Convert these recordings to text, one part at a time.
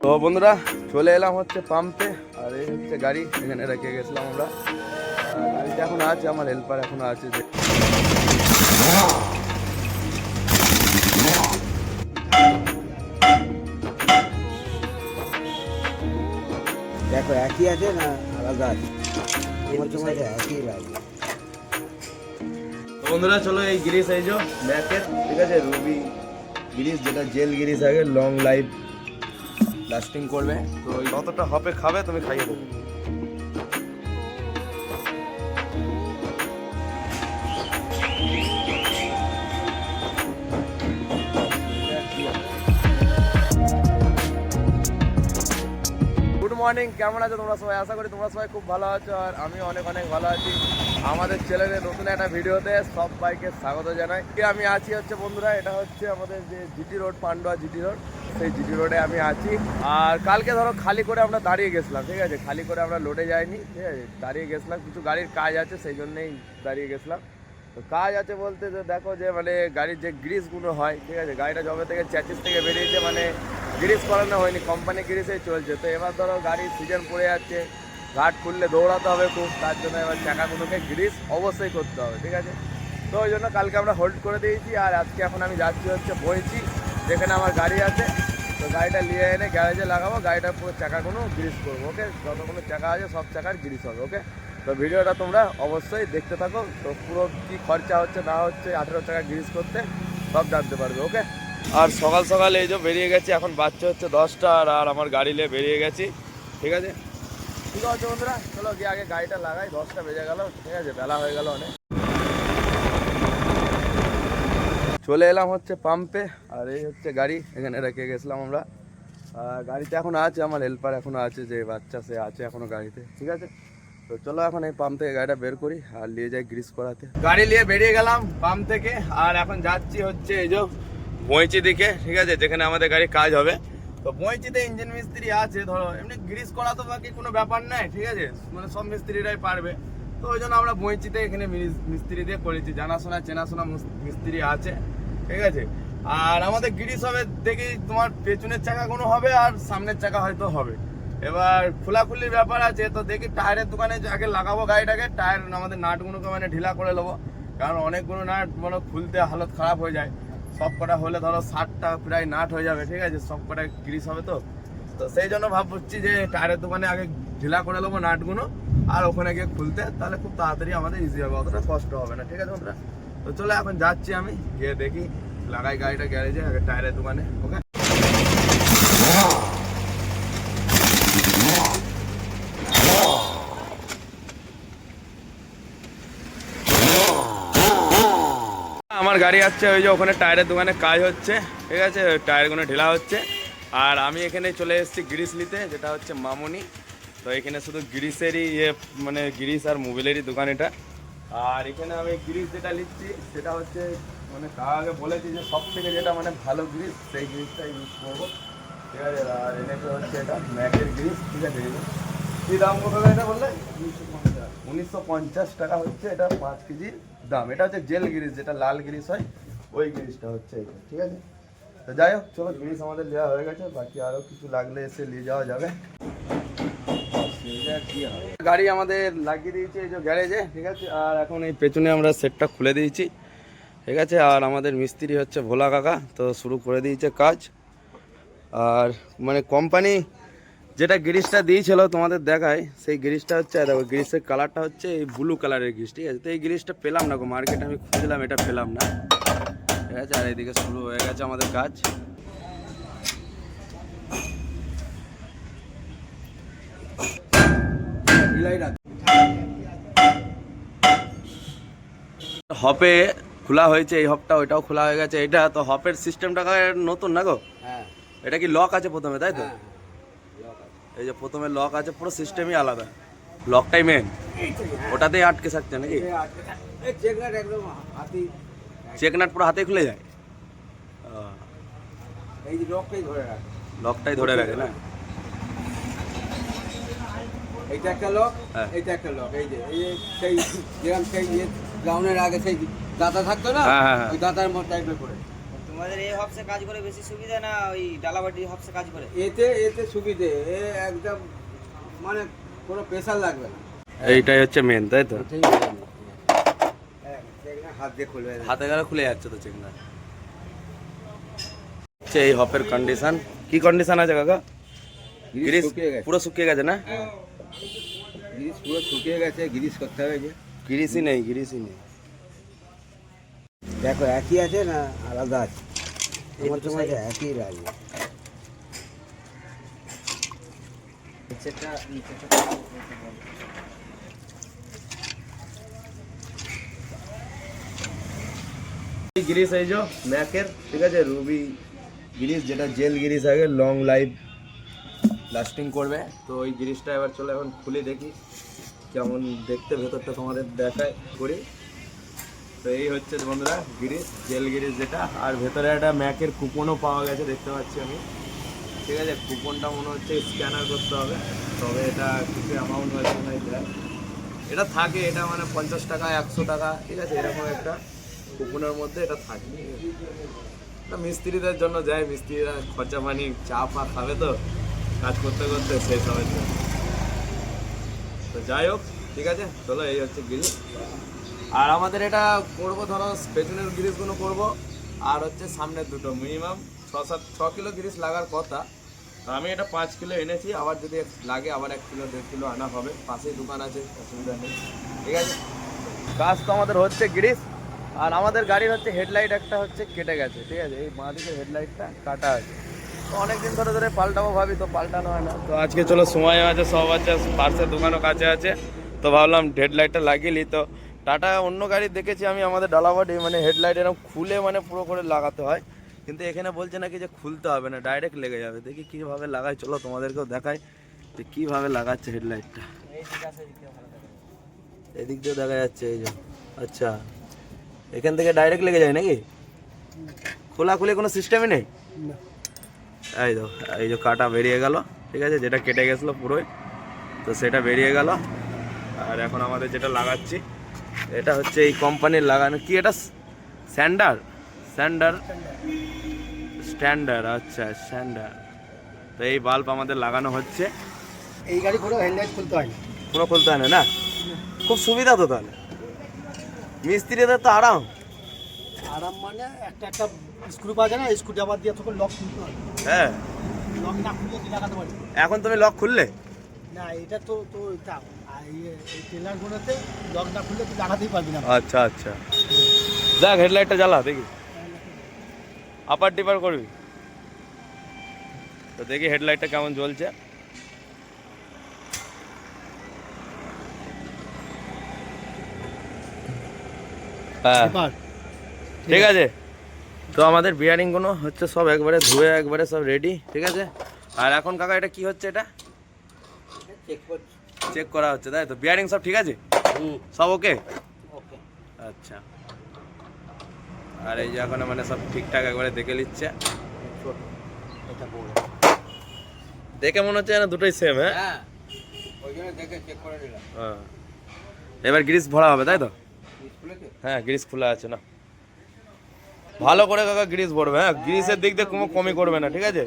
তো বন্ধুরা চলে এলাম হচ্ছে পাম্পে আর এই হচ্ছে গাড়ি এখানে রেখে গেছিলাম আমরা। গাড়িটা এখনও আছে আমার হেল্পার এখনও আছে। যে দেখো একই আছে না আলাদা আছে? একই লাগে বন্ধুরা চলো এই গিরিস এই যে ম্যাকের ঠিক আছে রুবি গিরিস যেটা জেল গিরিস আগে লং লাইফ লাস্টিং করবে। তো যতটা হবে খাবে তুমি খাইয়ে দেবে। গুড মর্নিং কেমন আছো? তোমরা সবাই? আশা করি তোমরা সবাই খুব ভালো আছো আর আমি অনেক অনেক ভালো আছি। আমাদের চ্যানেলে নতুন একটা ভিডিওতে সব বাইকে স্বাগত জানাই। আমি আছি হচ্ছে বন্ধুরা, এটা হচ্ছে আমাদের যে GT road, Pandua GT road, সেই জিটি রোডে আমি আছি। আর কালকে ধরো খালি করে আমরা দাঁড়িয়ে গেছিলাম, ঠিক আছে? খালি করে আমরা লোডে যাইনি, ঠিক আছে? দাঁড়িয়ে গেছিলাম, কিছু গাড়ির কাজ আছে, সেই জন্যেই দাঁড়িয়ে গেছিলাম। তো কাজ আছে বলতে যে দেখো যে মানে গাড়ির যে গ্রিসগুলো হয়, ঠিক আছে? গাড়িটা যবে থেকে চ্যাচিস থেকে বেরিয়েছে মানে গ্রিস করানো হয়নি কোম্পানি গ্রিসেই চলছে। তো এবার ধরো গাড়ির সিজন পড়ে যাচ্ছে ঘাট খুললে দৌড়াতে হবে খুব, তার জন্য এবার চাকাগুলোকে গ্রিস অবশ্যই করতে হবে, ঠিক আছে? তো ওই জন্য কালকে আমরা হোল্ড করে দিয়েছি, আর আজকে এখন আমি যাচ্ছি হচ্ছে বইছি, যেখানে আমার গাড়ি আছে। তো গাড়িটা নিয়ে এনে গ্যারেজে লাগাবো গাড়িটার পুরো চাকাগুলো গ্রিস করব, ওকে? যতগুলো চাকা আছে সব চাকার গ্রিস হবে, ওকে? তো ভিডিওটা তোমরা অবশ্যই দেখতে থাকো, তো পুরো কী খরচা হচ্ছে না হচ্ছে, আঠেরো টাকা গ্রিস করতে সব জানতে পারবে, ওকে? আর সকাল সকাল এই যে বেরিয়ে গেছি, এখন বাচ্চা হচ্ছে দশটা, আর আর আমার গাড়ি নিয়ে বেরিয়ে গেছি, ঠিক আছে? ঠিক আছে বন্ধুরা, চলো গিয়ে আগে গাড়িটা লাগাই, দশটা বেজে গেল, ঠিক আছে, বেলা হয়ে গেল অনেক। চলে এলাম হচ্ছে পাম্পে আর এই হচ্ছে গাড়ি, এখানে রেখে গেছিলাম আমরা। গাড়িতে এখন আছে, আমার হেল্পার এখনও আছে, যে বাচ্চা সে আছে এখনও গাড়িতে, ঠিক আছে? তো চলো এখন এই পাম্প থেকে গাড়িটা বের করি, আর নিয়ে যাই গ্রিস করাতে। গাড়ি নিয়ে বেরিয়ে গেলাম পাম্প থেকে, আর এখন যাচ্ছি হচ্ছে এই যে বইচি দিকে, ঠিক আছে, যেখানে আমাদের গাড়ি কাজ হবে। তো বইচিতে ইঞ্জিন মিস্ত্রি আছে, ধরো, এমনি গ্রিস করা তো বাকি কোনো ব্যাপার নাই, ঠিক আছে? মানে সব মিস্ত্রিরাই পারবে। তো ওই জন্য আমরা বইচিতে এখানে মিস- মিস্ত্রি দিয়ে করেছি জানাশোনা, চেনাশোনা মিস্ত্রি আছে, ঠিক আছে? আর আমাদের গ্রিস হবে, দেখি তোমার পেছনের চাকা কোনো হবে আর সামনের চাকা হয়তো হবে। এবার খোলাখুলির ব্যাপার আছে, তো দেখি টায়ারের দোকানে আগে লাগাবো গাড়িটাকে, টায়ার আমাদের নাটগুলোকে মানে ঢিলা করে নেব। কারণ অনেকগুলো নাট মানে খুলতে হালত খারাপ হয়ে যায়। সব কটা হলে ধরো ষাটটা প্রায় নাট হয়ে যাবে, ঠিক আছে? সব কটা গ্রিস হবে তো? তো সেই জন্য ভাবছি যে টায়ারের দোকানে আগে ঢিলা করে নেব নাটগুলো, আর ওখানে গিয়ে খুলতে, তাহলে খুব তাড়াতাড়ি আমাদের ইজি হবে, অতটা কষ্ট হবে না, ঠিক আছে বন্ধুরা? তো চলে এখন যাচ্ছি আমি, গিয়ে দেখি, লাগাই গাড়িটা গ্যারেজে, আগে টায়ারের দোকানে ওকে আমার গাড়ি আছে ওই যে ওখানে টায়ারের দোকানে কাজ হচ্ছে, ঠিক আছে? টায়ারগুলো ঢেলা হচ্ছে। আর আমি এখানে চলে এসেছি গ্রিস নিতে, যেটা হচ্ছে মামনি। তো এখানে শুধু গ্রিসেরই ইয়ে মানে গ্রিস আর মোবিলেরই দোকান এটা। আর এখানে আমি গ্রিস যেটা নিচ্ছি, সেটা হচ্ছে মানে কাকে বলেছি যে সব থেকে যেটা মানে ভালো গ্রিস, সেই গ্রিসটা ইউজ করব। ঠিক আছে? আর এনেছে হচ্ছে এটা ম্যাকের গ্রিস, ঠিক আছে। কি দাম কত এটা বললে? উনিশশো পঞ্চাশ। টাকা হচ্ছে এটা পাঁচ কেজির দাম। এটা হচ্ছে জেল গিরিস, যেটা লাল গিরিস হয়, ওই গিরিসটা হচ্ছে এটা, ঠিক আছে? তো যাই হোক, চলো গিরিস আমাদের নেওয়া হয়ে গেছে, বাকি আরও কিছু লাগলে এসে নিয়ে যাওয়া যাবে। গাড়ি আমাদের লাগিয়ে দিয়েছে এই যে গ্যারেজে, ঠিক আছে? আর এখন এই পেছনে আমরা সেটটা খুলে দিয়েছি, ঠিক আছে? আর আমাদের মিস্ত্রি হচ্ছে ভোলা কাকা, তো শুরু করে দিয়েছে কাজ। আর মানে কোম্পানি যেটা গ্রিসটা দিয়েছিল তোমাদের দেখায় সেই গ্রিসটা হচ্ছে দেখো গ্রিসের কালারটা হচ্ছে এই ব্লু কালারের গ্রিস ঠিক আছে? তো এই গ্রিসটা পেলাম না গো মার্কেটে আমি খুঁজলাম এটা পেলাম না। ঠিক আছে আর এইদিকে শুরু হয়ে গেছে আমাদের কাজ। হপে খোলা হয়েছে এই হপটা ওইটাও খোলা হয়ে গেছে এটা তো হপের সিস্টেমটা নতুন না গো? হ্যাঁ। এটা কি লক আছে প্রথমে তাই তো? হ্যাঁ। এই যে প্রথমে লক আছে পুরো সিস্টেমই আলাদা। লকটাই মেন ওটাতেই আটকে থাকছে নাকি? চেকনাট পুরো হাতে খুলে যায়? এই যে লকটাই ধরে রাখে। লকটাই ধরে রাখে না? এইটা একটা লক হ্যাঁ। এইটা একটা লক এই যে এই যে সেই যেরকম সেই গ্রাউন্ডের আগে সেই দাতা থাকতো না? হ্যাঁ, হ্যাঁ। ওই দাতার মতো টাইপের করে। তোমাদের এই হবসে কাজ করে বেশি সুবিধা না ওই ডালাবাটি হবসে কাজ করে? এতে এতে সুবিধে এ একদম মানে কোনো প্রেশার লাগবে না। এইটাই হচ্ছে মেন তাই তো। হ্যাঁ, হাত দিয়ে খুলবে হাতে গেলে খুলে যাচ্ছে তো চেকনা হচ্ছে এই হপের কন্ডিশন কি কন্ডিশন আছে কাকা? গ্রিস গ্রিস শুকিয়ে গেছে। পুরো শুকিয়ে গেছে না? হ্যাঁ। গ্রিস পুরো শুকিয়ে গেছে গ্রিস করতে হবে যে। গিরিসই নেই গিরিসই নেই। দেখো একই আছে না আলাদা আছে? আমার তোমার একই লাগে নিচেরটা এই গিরিস এই যে ম্যাকের ঠিক আছে রুবি। গিরিস যেটা জেল গিরিস আগে লং লাইফ লাস্টিং করবে। তো ওই গিরিসটা এবার চলে এখন খুলে দেখি কেমন দেখতে ভেতরটা তোমাদের দেখায় করি। তো এই হচ্ছে বন্ধুরা গিরিস জেল গিরিস যেটা। আর ভেতরে একটা ম্যাকের কুপনও পাওয়া গেছে, দেখতে পাচ্ছি আমি। ঠিক আছে কুপনটা মনে হচ্ছে স্ক্যানার করতে হবে। তবে এটা কিছু অ্যামাউন্ট হয়তো মনে হয় এটা থাকে, এটা মানে পঞ্চাশ টাকা, একশো টাকা, ঠিক আছে, এরকম একটা কুপনের মধ্যে এটা থাকে। মিস্ত্রিদের জন্য যায়, মিস্ত্রিরা খরচা পানি, চা পা খাবে তো, কাজ করতে করতে শেষ হবে। তো। যাই হোক, ঠিক আছে, চলো, এই হচ্ছে গিরিশ আর আমাদের এটা করব ধরো, পেছনের গিরিশগুলো করব আর হচ্ছে সামনের দুটো মিনিমাম ছ সাত, ছ কিলো গ্রিস লাগার কথা। তো আমি এটা পাঁচ কিলো এনেছি, আবার যদি লাগে, আবার এক কিলো, দেড় কিলো আনা হবে। পাশেই দোকান আছে, অসুবিধা নেই। ঠিক আছে? কাজ তো আমাদের হচ্ছে গ্রিস, আর আমাদের গাড়ির হচ্ছে হেডলাইট একটা হচ্ছে কেটে গেছে। ঠিক আছে? এই বাঁ দিকের হেডলাইটটা কাটা আছে। তো অনেকদিন ধরে ধরে পাল্টাবো ভাবি, তো পাল্টানো হয় না। তো আজকে চলো, সময় আছে, সব আছে, পার্সের দোকানও কাছে আছে। তো ভাবলাম হেডলাইটটা লাগিয়ে তো টাটা অন্য গাড়ি দেখেছি আমি আমাদের ডালাবাড়ি মানে হেডলাইট এরকম খুলে মানে পুরো করে লাগাতে হয়। কিন্তু এখানে বলছে নাকি যে খুলতে হবে না ডাইরেক্ট লেগে যাবে। দেখি কীভাবে লাগাই চলো তোমাদেরকেও দেখাই যে কীভাবে লাগাচ্ছে হেডলাইটটা। এদিক দিয়ে দেখা যাচ্ছে এই যে আচ্ছা। এখান থেকে ডাইরেক্ট লেগে যায় নাকি? খোলা খুলে কোনো সিস্টেমই নেই? এই তো এই যে কাটা বেরিয়ে গেল ঠিক আছে? যেটা কেটে গেছিল পুরোই তো সেটা বেরিয়ে গেল। আর এখন আমাদের যেটা লাগাচ্ছি এটা হচ্ছে এই কোম্পানির লাগানো কি এটা? স্যান্ডার? স্যান্ডার? স্ট্যান্ডার আচ্ছা স্ট্যান্ডার তো এই বাল্ব আমাদের লাগানো হচ্ছে। এই গাড়ি কোনো হেডলাইট খুলতে হয়। না পুরো খুলতে হয় না না? খুব সুবিধা তো তাহলে। মিস্ত্রিদের তো আরাম। আরাম মানে একটা একটা স্ক্রু পাওয়া যায় না স্ক্রুটা আবার দিয়ে তখন লক খুলতে হয়। হ্যাঁ। লক না খুলে কি লাগাতে পারি এখন তুমি লক খুললে? না এটা তো তো এটা এই- তুই লাগাতেই পারবি না। আচ্ছা আচ্ছা। দেখ হেডলাইটটা জ্বালা দেখি। আপার টিপার করবি। তো দেখি হেডলাইটটা কেমন জ্বলছে। হ্যাঁ। ঠিক আছে। তো আমাদের বিয়ারিংগুলো হচ্ছে সব একবারে ধুয়ে একবারে সব রেডি ঠিক আছে? আর এখন কাকা এটা কি হচ্ছে এটা? চেক করছি। চেক করা হচ্ছে তাই তো? বিয়ারিং সব ঠিক আছে? সব ওকে ওকে আচ্ছা। আর এই যে এখন মানে সব ঠিকঠাক একবারে দেখে নিচ্ছে। দেখে মনে হচ্ছে যেন দুটোই সেম হ্যাঁ? হ্যাঁ। হ্যাঁ। এবার গ্রিস ভরা হবে তাই তো? হ্যাঁ গ্রিস খোলা আছে না। ভালো করে কাকা গ্রিস ভরবে হ্যাঁ? গ্রিসের দিক দিয়ে কোনো কমই করবে না ঠিক আছে?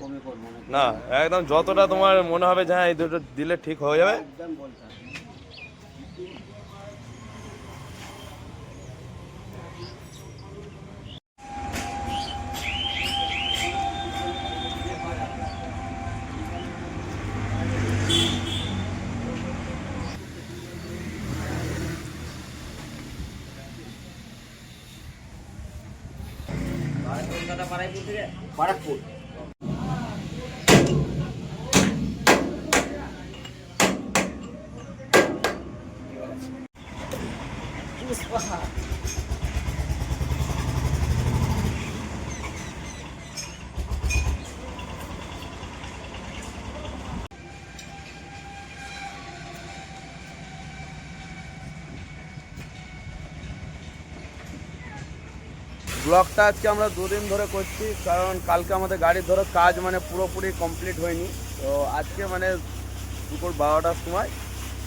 না একদম যতটা তোমার মনে হবে যে হ্যাঁ এই দুটো দিলে ঠিক হয়ে যাবে। পাড়ায় থেকে বারাকপুর ব্লগটা আজকে আমরা দুদিন ধরে করছি, কারণ কালকে আমাদের গাড়ির ধরো কাজ মানে পুরোপুরি কমপ্লিট হয়নি। তো আজকে মানে দুপুর বারোটার সময়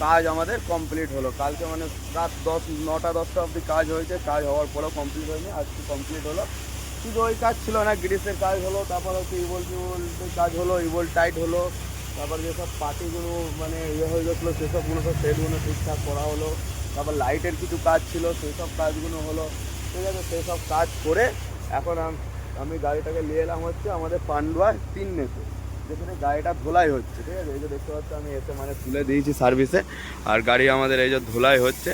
কাজ আমাদের কমপ্লিট হলো। কালকে মানে রাত দশ, নটা, দশটা অবধি কাজ হয়েছে, কাজ হওয়ার পরেও কমপ্লিট হয়নি, আজকে কমপ্লিট হলো। শুধু ওই কাজ ছিল না, গ্রিসের কাজ হলো, তারপর হচ্ছে ইবল টিবলের কাজ হলো ইবল টাইট হলো, তারপর যেসব পার্টিগুলো মানে ইয়ে হয়ে গেছিল, সেসবগুলো সব সেটগুলো ঠিকঠাক করা হলো। তারপর লাইটের কিছু কাজ ছিল সেই সব কাজগুলো হলো। ঠিক আছে সেই সব কাজ করে এখন আমি গাড়িটাকে নিয়ে এলাম হচ্ছে আমাদের পান্ডুয়া তিন নেতে, যেখানে গাড়িটা ধোলাই হচ্ছে, ঠিক আছে? এই যে দেখতে পাচ্ছ, আমি এসে মানে তুলে দিয়েছি সার্ভিসে আর গাড়ি আমাদের এই যে ধোলাই হচ্ছে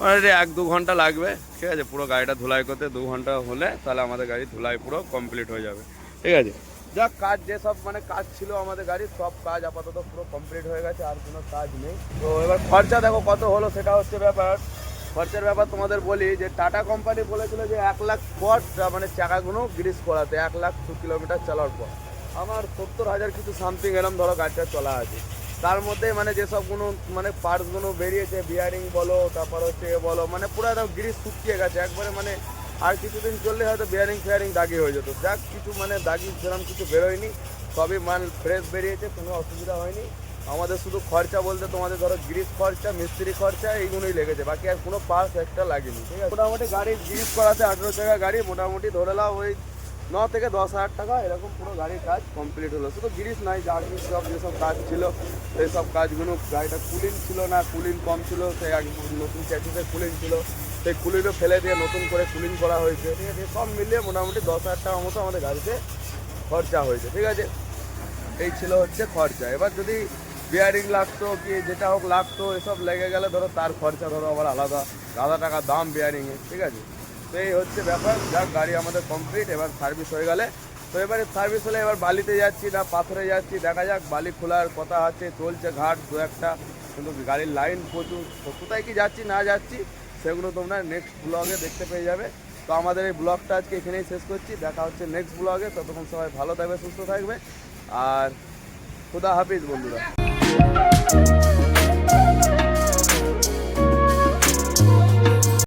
মানে এক দু ঘণ্টা লাগবে, ঠিক আছে? পুরো গাড়িটা ধুলাই করতে দু ঘণ্টা হলে তাহলে আমাদের গাড়ি ধুলাই পুরো কমপ্লিট হয়ে যাবে, ঠিক আছে? যাক কাজ যেসব মানে কাজ ছিল আমাদের গাড়ির, সব কাজ আপাতত পুরো কমপ্লিট হয়ে গেছে, আর কোনো কাজ নেই। তো এবার খরচা দেখো কত হলো সেটা হচ্ছে ব্যাপার। খরচার ব্যাপার তোমাদের বলি যে টাটা কোম্পানি বলেছিল যে এক লাখ পর মানে চাকাগুলো গ্রিস করাতে, এক লাখ দু কিলোমিটার চলার পর। আমার সত্তর হাজার কিছু সামথিং এরম ধরো গাড়িটা চলা আছে। তার মধ্যে মানে যেসবগুলো মানে পার্টসগুলো বেরিয়েছে বিয়ারিং বলো, তারপর হচ্ছে এ বলো মানে পুরো একদম গ্রিস শুকিয়ে গেছে। একবারে মানে আর কিছুদিন চললে হয়তো বিয়ারিং ফেয়ারিং দাগি হয়ে যেত। যাক, কিছু মানে দাগি সেরকম কিছু বেরোয়নি। সবই মাল ফ্রেশ বেরিয়েছে, কোনো অসুবিধা হয়নি। আমাদের শুধু খরচা বলতে তোমাদের ধরো গ্রিস খরচা, মিস্ত্রি খরচা, এইগুলোই লেগেছে। বাকি আর কোনো পার্টস একটা লাগেনি, ঠিক আছে? মোটামুটি গাড়ি গ্রিস করাতে আঠেরো টাকা গাড়ি, মোটামুটি ধরে নাও ওই ন থেকে দশ হাজার টাকা, এরকম পুরো গাড়ির কাজ কমপ্লিট হলো। শুধু গিরিস নাই জার্নি সব যেসব কাজ ছিল, সেই সব কাজগুলো, গাড়িটা কুলিং ছিল না কুলিং কম ছিল সেই আগে নতুন চ্যাচিসের কুলিং ছিল, সেই কুলিংও ফেলে দিয়ে নতুন করে কুলিং করা হয়েছে, ঠিক আছে? সব মিলিয়ে মোটামুটি দশ হাজার টাকা মতো আমাদের গাড়িতে খরচা হয়েছে, ঠিক আছে? এই ছিল হচ্ছে খরচা। এবার যদি বিয়ারিং লাগতো কি, যেটা হোক লাগতো, এসব লেগে গেলে ধরো তার খরচা ধরো আবার আলাদা আলাদা টাকা দাম বিয়ারিংয়ে ঠিক আছে? তো এই হচ্ছে ব্যাপার, যাক, গাড়ি আমাদের কমপ্লিট এবার সার্ভিস হয়ে গেলে। তো এবারে সার্ভিস হলে এবার বালিতে যাচ্ছি না, পাথরে যাচ্ছি, দেখা যাক, বালি খোলার কথা আছে, চলছে ঘাট দু একটা, কিন্তু গাড়ির লাইন প্রচুর কোথায় কি যাচ্ছি, না যাচ্ছি, সেগুলো তোমরা নেক্সট ব্লগে দেখতে পেয়ে যাবে। তো আমাদের এই ব্লগটা আজকে এখানেই শেষ করছি, দেখা হচ্ছে নেক্সট ব্লগে ততক্ষণ সবাই ভালো থাকবে, সুস্থ থাকবে, আর খুদা হাফিজ বন্ধুরা। Thank you.